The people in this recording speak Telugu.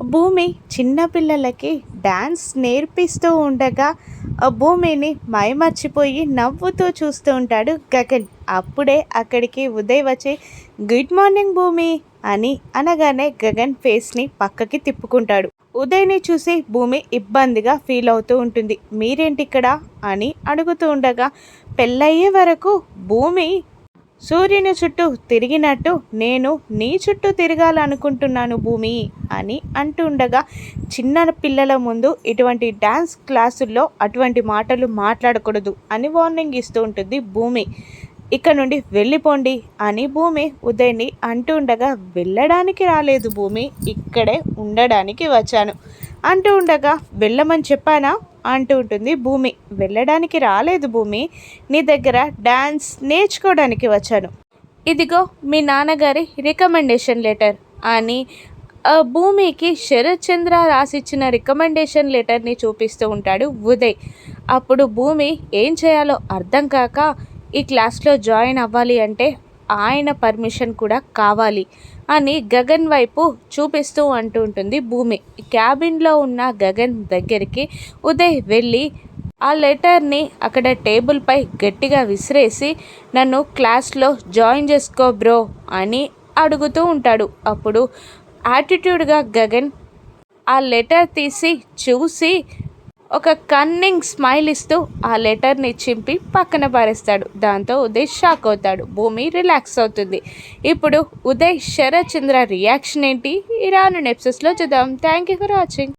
భూమి చిన్నపిల్లలకి డ్యాన్స్ నేర్పిస్తూ ఉండగా ఆ భూమిని మైమర్చిపోయి నవ్వుతూ చూస్తూ ఉంటాడు గగన్. అప్పుడే అక్కడికి ఉదయ్ వచ్చి గుడ్ మార్నింగ్ భూమి అని అనగానే గగన్ ఫేస్ని పక్కకి తిప్పుకుంటాడు. ఉదయ్ని చూసి భూమి ఇబ్బందిగా ఫీల్ అవుతూ ఉంటుంది. మీరేంటి ఇక్కడ అని అడుగుతూ ఉండగా పెళ్ళయ్యే వరకు భూమి సూర్యుని చుట్టూ తిరిగినట్టు నేను నీ చుట్టూ తిరగాలనుకుంటున్నాను భూమి అని అంటుండగా చిన్న పిల్లల ముందు ఇటువంటి డ్యాన్స్ క్లాసుల్లో అటువంటి మాటలు మాట్లాడకూడదు అని వార్నింగ్ ఇస్తూ ఉంటుంది భూమి. ఇక్కడ నుండి వెళ్ళిపోండి అని భూమి ఉదయ్ని అంటూ ఉండగా వెళ్ళడానికి రాలేదు భూమి ఇక్కడే ఉండడానికి వచ్చాను. అంటూ ఉండగా వెళ్ళమని చెప్పానా? అంటూ ఉంటుంది భూమి. వెళ్ళడానికి రాలేదు భూమి. నీ దగ్గర డ్యాన్స్ నేర్చుకోవడానికి వచ్చాను. ఇదిగో మీ నాన్నగారి రికమెండేషన్ లెటర్ అని భూమికి శరత్ చంద్ర రాసిచ్చిన రికమెండేషన్ లెటర్ని చూపిస్తూ ఉంటాడు ఉదయ్. అప్పుడు భూమి ఏం చేయాలో అర్థం కాక ఈ క్లాస్లో జాయిన్ అవ్వాలి అంటే ఆయన పర్మిషన్ కూడా కావాలి అని గగన్ వైపు చూపిస్తూ అంటూ ఉంటుంది భూమి. క్యాబిన్లో ఉన్న గగన్ దగ్గరికి ఉదయ్ వెళ్ళి ఆ లెటర్ని అక్కడ టేబుల్పై గట్టిగా విసిరేసి నన్ను క్లాస్లో జాయిన్ చేసుకో బ్రో అని అడుగుతూ ఉంటాడు. అప్పుడు యాటిట్యూడ్గా గగన్ ఆ లెటర్ తీసి చూసి ఒక కన్నింగ్ స్మైల్ ఇస్తూ ఆ లెటర్ని చింపి పక్కన పారేస్తాడు. దాంతో ఉదయ్ షాక్ అవుతాడు. భూమి రిలాక్స్ అవుతుంది. ఇప్పుడు ఉదయ్ శరత్చంద్ర రియాక్షన్ ఏంటి? ఈ రాను నెప్సెస్లో చూద్దాం. Thank you for watching